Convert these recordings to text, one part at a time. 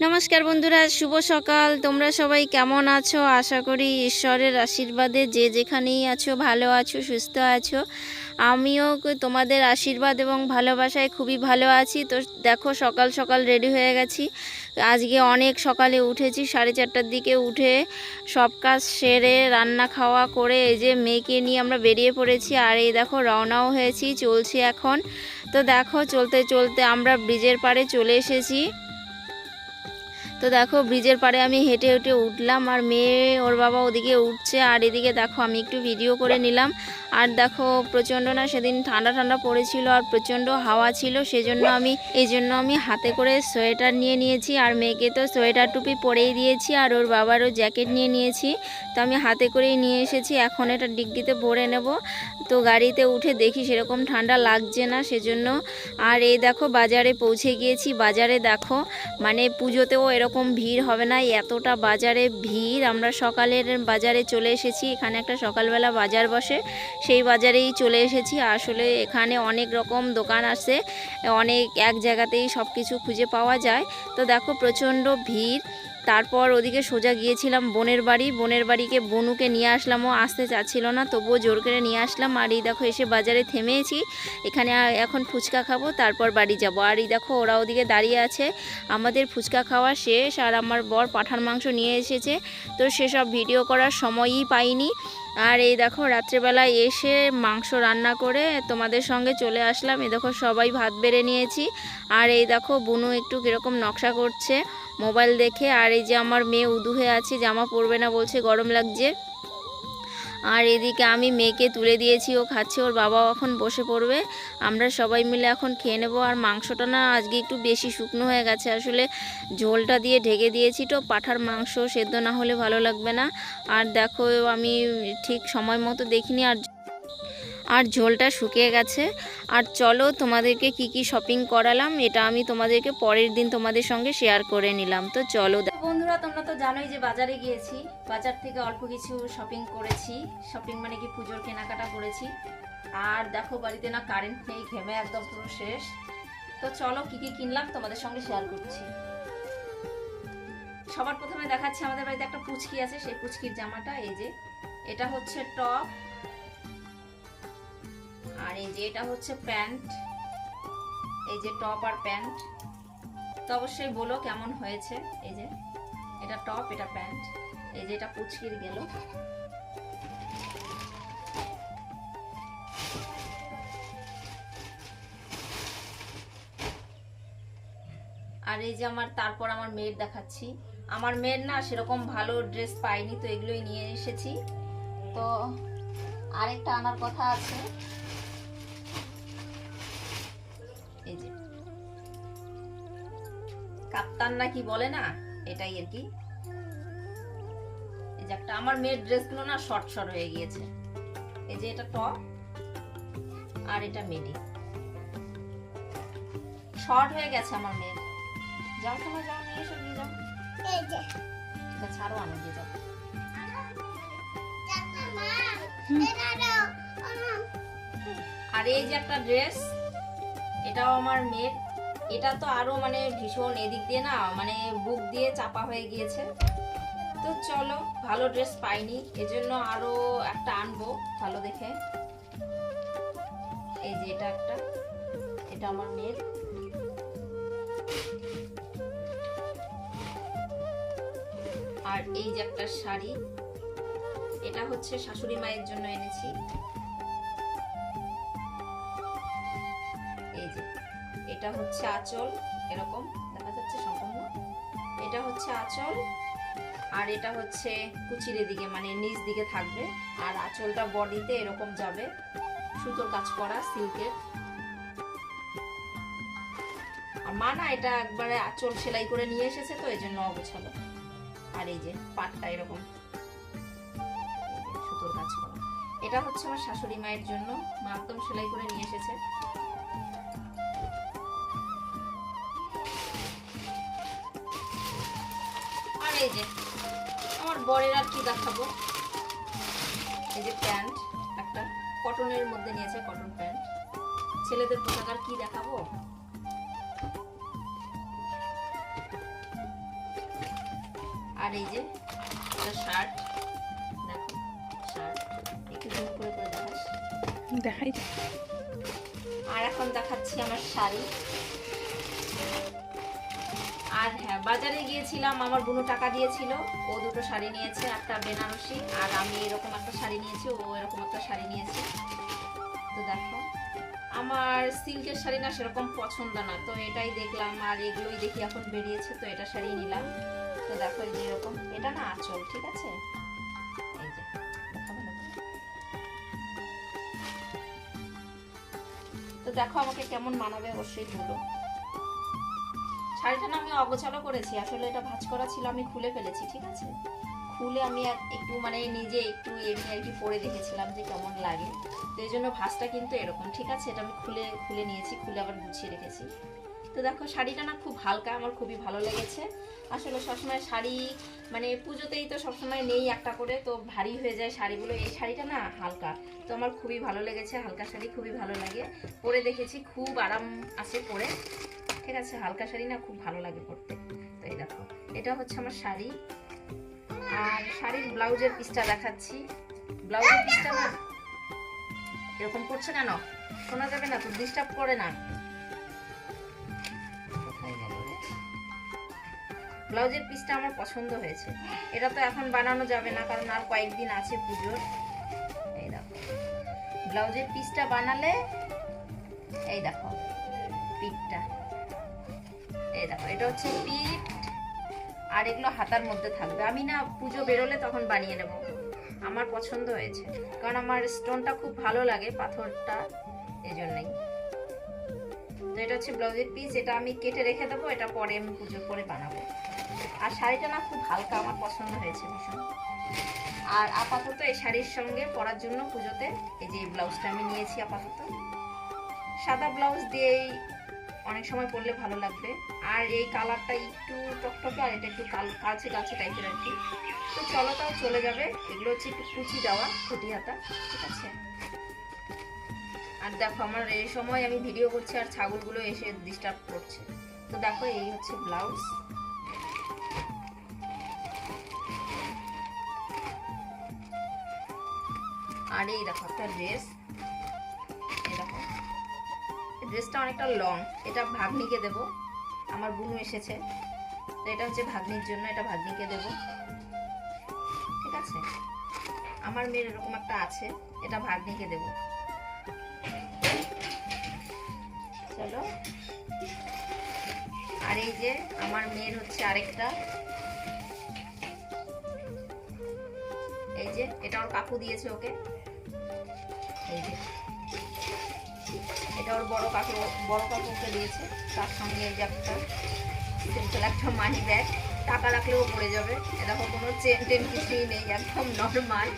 নমস্কার বন্ধুরা, শুভ সকাল। তোমরা সবাই কেমন আছো? আশা করি ঈশ্বরের আশীর্বাদে যে যেখানেই আছো, ভালো আছো, সুস্থ আছো। আমিও তোমাদের আশীর্বাদ এবং ভালোবাসায় খুবই ভালো আছি। তো দেখো, সকাল সকাল রেডি হয়ে গেছি। আজকে অনেক সকালে উঠেছি, সাড়ে চারটার দিকে উঠে সব কাজ সেরে রান্না খাওয়া করে এই যে মেয়েকে নিয়ে আমরা বেরিয়ে পড়েছি। আর এই দেখো, রওনাও হয়েছি, চলছি এখন। তো দেখো, চলতে চলতে আমরা ব্রিজের পাড়ে চলে এসেছি। তো দেখো, ব্রিজের পাড়ে আমি হেঁটে হেঁটে উঠলাম আর মেয়ে ওর বাবা ওদিকে উঠছে আর এদিকে দেখো, আমি একটু ভিডিও করে নিলাম। আর দেখো, প্রচণ্ড না সেদিন ঠান্ডা ঠান্ডা পড়েছিল আর প্রচণ্ড হাওয়া ছিল, সেজন্য আমি, এই জন্য আমি হাতে করে সোয়েটার নিয়ে নিয়েছি আর মেয়েকে তো সোয়েটার টুপি পরেই দিয়েছি আর ওর বাবারও জ্যাকেট নিয়ে নিয়েছি। তো আমি হাতে করেই নিয়ে এসেছি, এখন এটা ডিগ্গিতে ভরে নেব। তো গাড়িতে উঠে দেখি সেরকম ঠান্ডা লাগছে না, সেজন্য আর এই দেখো বাজারে পৌঁছে গিয়েছি। বাজারে দেখো মানে পুজোতেও এরকম ভিড় হবে না, এতটা বাজারে ভিড়। আমরা সকালের বাজারে চলে এসেছি, এখানে একটা সকালবেলা বাজার বসে, সেই বাজারেই চলে এসেছি। আসলে এখানে অনেক রকম দোকান আছে, অনেক এক জায়গাতেই সব কিছু খুঁজে পাওয়া যায়। তো দেখো প্রচণ্ড ভিড়। তারপর ওদিকে সোজা গিয়েছিলাম বোনের বাড়ি। বোনের বাড়িকে বনুকে নিয়ে আসলাম, ও আসতে চাচ্ছিল না, তবুও জোর করে নিয়ে আসলাম। আর এই দেখো এসে বাজারে থেমেছি। এখানে এখন ফুচকা খাব, তারপর বাড়ি যাব। আর এই দেখো ওরা ওদিকে দাঁড়িয়ে আছে। আমাদের ফুচকা খাওয়া শেষ, আর আমার বর পাঠার মাংস নিয়ে এসেছে। তো সেসব ভিডিও করার সময়ই পাইনি। আর এই দেখো, রাত্রেবেলায় এসে মাংস রান্না করে তোমাদের সঙ্গে চলে আসলাম। এই দেখো, সবাই ভাত বেড়ে নিয়েছি। আর এই দেখো, বুনু একটু কীরকম নকশা করছে মোবাইল দেখে। আর এই যে আমার মেয়ে উদু হয়ে আছে, জামা পরবে না বলছে, গরম লাগছে। আর এদিকে আমি মেয়েকে তুলে দিয়েছি, ও খাচ্ছে, ওর বাবাও এখন বসে পড়বে। আমরা সবাই মিলে এখন খেয়ে নেব। আর মাংসটা না আজকে একটু বেশি শুকনো হয়ে গেছে। আসলে ঝোলটা দিয়ে ঢেকে দিয়েছি তো, পাঠার মাংস সেদ্ধ না হলে ভালো লাগবে না। আর দেখো, আমি ঠিক সময় মতো দেখিনি আর আর ঝোলটা শুকিয়ে গেছে। আর চলো তোমাদেরকে কি কি শপিং করালাম, এটা আমি তোমাদেরকে পরের দিন তোমাদের সঙ্গে শেয়ার করে নিলাম। তো চলো বন্ধুরা, তোমরা তো জানোই যে বাজারে গিয়েছি। বাজার থেকে অল্প কিছু শপিং করেছি। শপিং মানে কি পুজোর কেনাকাটা করেছি। আর দেখো বাড়িতে না কারেন্ট নেই, ঘেমে একদম পুরো শেষ। তো চলো কি কি কিনলাম তোমাদের সঙ্গে শেয়ার করছি। সবার প্রথমে দেখাচ্ছি আমাদের বাড়িতে একটা পুচকি আছে, সেই পুচকির জামাটা, এই যে। এটা হচ্ছে টপ আর এই যে এটা হচ্ছে প্যান্ট, এই যে টপ আর প্যান্ট। তো অবশ্যই বলো কেমন হয়েছে, এই যে। এটা টপ, এটা প্যান্ট, এই যে এটা পুচকির গেল। আর এই যে আমার, তারপর আমার মেয়ের দেখাচ্ছি। আমার মেয়ের না সেরকম ভালো ড্রেস পাইনি, তো এগুলোই নিয়ে এসেছি। তো আরেকটা আনার কথা আছে। কাপ্তান না কি বলে না? এটাই আর কি। এই যে একটা আমার মেয়ের ড্রেসগুলো না শর্ট শর্ট হয়ে গিয়েছে। এই যে এটা টপ আর এটা মিডি। শর্ট হয়ে গেছে আমার মেয়ের যাও তোমার যাও নিয়ে এসো নিয়ে যাও। ঠিক আছে ছাড়ো আমি দিয়ে যাও। আর এই যে একটা ড্রেস এটাও আমার মেয়ের। এটা তো আরও মানে ভীষণ এদিক দিয়ে না মানে বুক দিয়ে চাপা হয়ে গিয়েছে। তো চলো, ভালো ড্রেস পাইনি, এজন্য আরও একটা আনব ভালো দেখে। এই যে এটা একটা, এটা আমার মেয়ের। আর এই যে একটা শাড়ি, এটা হচ্ছে শাশুড়ি মায়ের জন্য এনেছি। হচ্ছে আঁচল, এরকম দেখা যাচ্ছে সম্পূর্ণ। এটা হচ্ছে আঁচল, আর এটা হচ্ছে কুচির দিকে মানে নিচ দিকে থাকবে। আর আঁচলটা বডিতে এরকম যাবে, সুতোর কাজ করা, সিল্কের। আর মা না এটা একবারে আঁচল সেলাই করে নিয়ে এসেছে তো এই জন্য অগোছালো। আর এই যে পাটটা এরকম। সুতোর কাজ করা। এটা হচ্ছে আমার শাশুড়ি মায়ের জন্য, মা একদম সেলাই করে নিয়ে এসেছে। এই যে আমার বরের আর কি দেখাবো? এই যে প্যান্ট একটা কটনের মধ্যে নিয়েছে কটন প্যান্ট। ছেলেদের পোশাক আর কি দেখাবো? আর এই যে একটা শার্ট। দেখো শার্ট। একটু জুম করে করে দেখাস। দেখাই আর এখন দেখাচ্ছি আমার শাড়ি। আর হ্যাঁ বাজারে গিয়েছিলাম, আমার বোনু টাকা দিয়েছিল, ও দুটো শাড়ি নিয়েছে, একটা বেনারসি, আর আমি এরকম একটা শাড়ি নিয়েছি, ও এরকম একটা শাড়ি নিয়েছে। তো দেখো, আমার সিল্কের শাড়ি না সেরকম পছন্দ না, তো এটাই দেখলাম, আর এগুলোই দেখি এখন বেরিয়েছে, তো এটা শাড়ি নিলাম। তো দেখো এই এরকম, এটা না আঁচল, ঠিক আছে? তো দেখো আমাকে কেমন মানাবে, অবশ্যই বলো। শাড়িটা না আমি অগোছালো করেছি, আসলে এটা ভাঁজ করা ছিল, আমি খুলে ফেলেছি, ঠিক আছে? খুলে আমি একটু মানে নিজে একটু এমনি আর কি পরে দেখেছিলাম যে কেমন লাগে। তো এই জন্য ভাঁজটা কিন্তু এরকম, ঠিক আছে? এটা আমি খুলে খুলে নিয়েছি, খুলে আবার গুছিয়ে রেখেছি। তো দেখো, শাড়িটা না খুব হালকা, আমার খুবই ভালো লেগেছে। আসলে সবসময় শাড়ি মানে পুজোতেই তো সবসময় নেই একটা করে, তো ভারী হয়ে যায় শাড়িগুলো। এই শাড়িটা না হালকা, তো আমার খুবই ভালো লেগেছে, হালকা শাড়ি খুবই ভালো লাগে। পরে দেখেছি, খুব আরাম আছে পরে। ঠিক আছে হালকা শাড়ি না খুব ভালো লাগে পরতে। তো এই দেখো এটা হচ্ছে আমার শাড়ি। আর শাড়ির ব্লাউজের পিসটা দেখাচ্ছি। ব্লাউজের পিসটা না এরকম করছে কেন? শোনা যাবে না তো ডিস্টার্ব করে না? ব্লাউজের পিসটা আমার পছন্দ হয়েছে। এটা তো এখন বানানো যাবে না কারণ আর কয়েকদিন আছে পুজোর। এই দেখো ব্লাউজের পিসটা বানালে এই দেখো পিঠটা। এই দেখো, এটা হচ্ছে পিঠ, আর এগুলো হাতার মধ্যে থাকবে। আমি না পুজো বেরোলে তখন বানিয়ে নেব। আমার পছন্দ হয়েছে। কারণ আমার স্টোনটা খুব ভালো লাগে পাথরটা, এই জন্যই। তো এটা হচ্ছে ব্লাউজের পিস এটা আমি কেটে রেখে দেবো, এটা পরে আমি পুজো করে বানাবো। আর শাড়িটা না খুব হালকা, আমার পছন্দ হয়েছে ভীষণ। আর আপাতত এই শাড়ির সঙ্গে পরার জন্য পুজোতে এই যে ব্লাউজটা আমি নিয়েছি আপাতত। সাদা ব্লাউজ দিয়েই অনেক সময় পরলে ভালো লাগবে। আর এই কালারটা একটু টকটকে আর এটা একটু কাল, কালচে কালচে টাইপের আর কি। তো চলো তাও চলে যাবে। এগুলো হচ্ছে একটু কুচি দেওয়া, খুঁটি হাতা, ঠিক আছে? আর দেখো আমার এই সময় আমি ভিডিও করছি আর ছাগলগুলো এসে ডিস্টার্ব করছে। তো দেখো এই হচ্ছে ব্লাউজ আর এই দেখো একটা ড্রেস ড্রেসটা অনেকটা লং এটা ভাগ্নিকে দেব। আমার বুনু এসেছে। তো এটা হচ্ছে ভাগ্নির জন্য, এটা ভাগ্নিকে দেব। ঠিক আছে? আমার মেয়ের এরকম একটা আছে, এটা ভাগ্নিকে দেব। চলো। আর এই যে আমার মেয়ের হচ্ছে আরেকটা। এই যে, এটা ওর কাকু দিয়েছে ওকে। এই যে। এটা ওর বড় কাকু, বড় কাকুকে দিয়েছে। তার সঙ্গে এই একটা একটা মানি ব্যাগ টাকা রাখলেও পড়ে যাবে। এরকম কোনো চেন টেন কিছুই নেই, একদম নর্মাল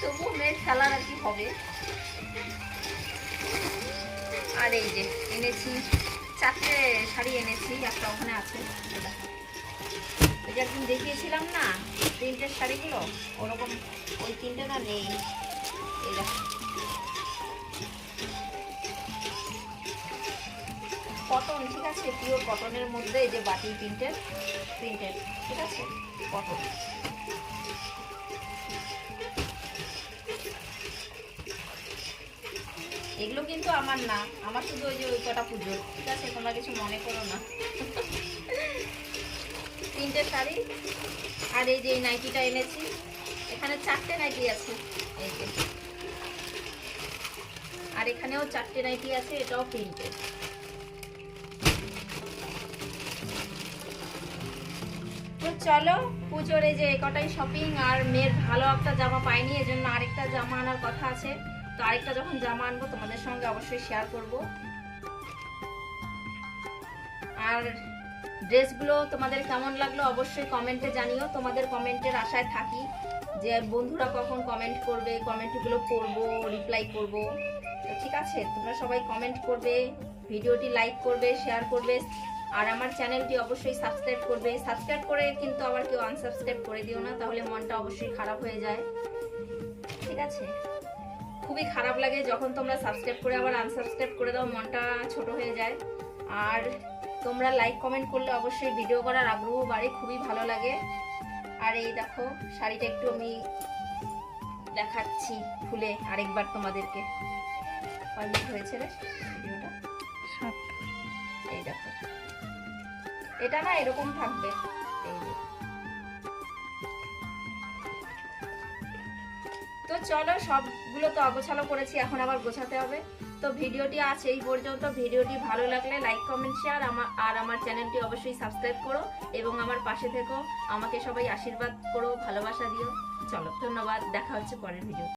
তবুও মেয়ের খেলার আর কি হবে? আর এই যে, এনেছি চারটে শাড়ি এনেছি, একটা ওখানে আছে। ওই যে একদিন দেখিয়েছিলাম না প্রিন্টের শাড়িগুলো? ওরকম ওই তিনটে না নেই? আছে পিওর কটনের মধ্যে এই যে বাটি প্রিন্টের প্রিন্টের ঠিক আছে? কটন। এগুলো কিন্তু আমার না, আমার শুধু ওই যে ওই কটা পুজোর, ঠিক আছে? তোমরা কিছু মনে করো না। তিনটে শাড়ি, আর এই যে নাইটিটা এনেছি। এখানে চারটে নাইটি আছে, এই যে। আর এখানেও চারটে নাইটি আছে, এটাও প্রিন্টেড তো চলো, পুজোর এই যে কটাই শপিং আর মেয়ের ভালো একটা জামা পাইনি এজন্য আরেকটা জামা আনার কথা আছে। তো আরেকটা যখন জামা আনব, তোমাদের সঙ্গে অবশ্যই শেয়ার করব। আর ড্রেসগুলো তোমাদের কেমন লাগল অবশ্যই কমেন্টে জানিও। তোমাদের কমেন্টের আশায় থাকি যে বন্ধুরা কখন কমেন্ট করবে কমেন্টগুলো পড়ব রিপ্লাই করব। তো ঠিক আছে, তোমরা সবাই কমেন্ট করবে, ভিডিওটি লাইক করবে শেয়ার করবে। আর আমার চ্যানেলটি অবশ্যই সাবস্ক্রাইব করবে। সাবস্ক্রাইব করে কিন্তু আবার কেউ আনসাবস্ক্রাইব করে দিও না তাহলে মনটা অবশ্যই খারাপ হয়ে যায়। ঠিক আছে? খুবই খারাপ লাগে যখন তোমরা সাবস্ক্রাইব করে আবার আনসাবস্ক্রাইব করে দাও মনটা ছোট হয়ে যায়। আর তোমরা লাইক কমেন্ট করলে অবশ্যই ভিডিও করার আগ্রহ বাড়ে খুবই ভালো লাগে। আর এই দেখো শাড়িটা একটু আমি দেখাচ্ছি খুলে আরেকবার তোমাদেরকে। কয় মিনিট হয়েছে রে ভিডিওটা? এই দেখো। এটা না এরকম থাকবে। তো চলো, সবগুলো তো অগোছালো করেছি, এখন আবার গোছাতে হবে। তো ভিডিওটি আজ এই পর্যন্ত। ভিডিওটি ভালো লাগলে লাইক কমেন্ট শেয়ার আমার আর আমার চ্যানেলটি অবশ্যই সাবস্ক্রাইব করো এবং আমার পাশে থেকো। আমাকে সবাই আশীর্বাদ করো, ভালোবাসা দিও। চলো, ধন্যবাদ। দেখা হচ্ছে পরের ভিডিও